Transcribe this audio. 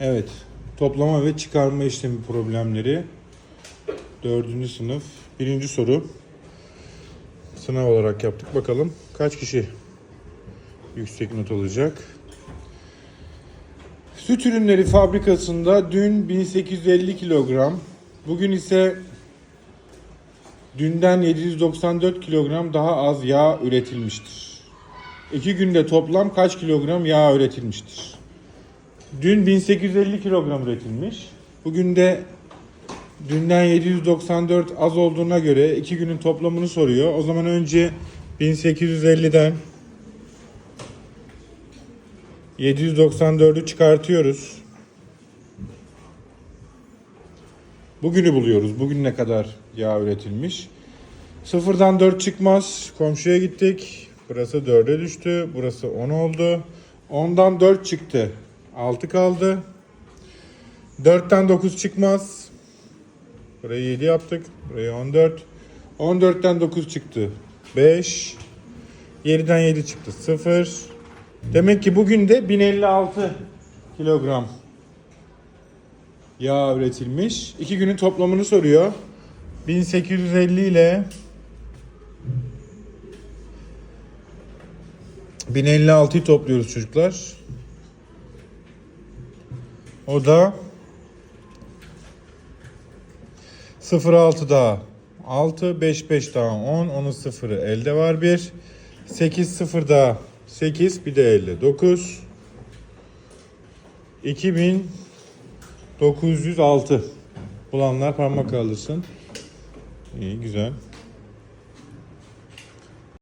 Evet. Toplama ve çıkarma işlemi problemleri. Dördüncü sınıf. Birinci soru. Sınav olarak yaptık. Bakalım kaç kişi yüksek not alacak? Süt ürünleri fabrikasında dün 1850 kilogram, bugün ise dünden 794 kilogram daha az yağ üretilmiştir. İki günde toplam kaç kilogram yağ üretilmiştir? Dün 1850 kilogram üretilmiş. Bugün de dünden 794 az olduğuna göre iki günün toplamını soruyor. O zaman önce 1850'den 794'ü çıkartıyoruz. Bugünü buluyoruz. Bugün ne kadar yağ üretilmiş. Sıfırdan 4 çıkmaz. Komşuya gittik. Burası 4'e düştü. Burası 10 oldu. 10'dan 4 çıktı. 6 kaldı. 4'ten 9 çıkmaz. Burayı 7 yaptık. Burayı 14. 14'ten 9 çıktı. 5. 7'den 7 çıktı. 0. Demek ki bugün de 1056 kilogram yağ üretilmiş. İki günün toplamını soruyor. 1850 ile 1056'yı topluyoruz çocuklar. O da 06 daha 6, 5, 5 daha 10, onun sıfırı elde var 1. 8, 0 daha 8, bir de elde 9. 2906. Bulanlar parmak kaldırsın. İyi, güzel.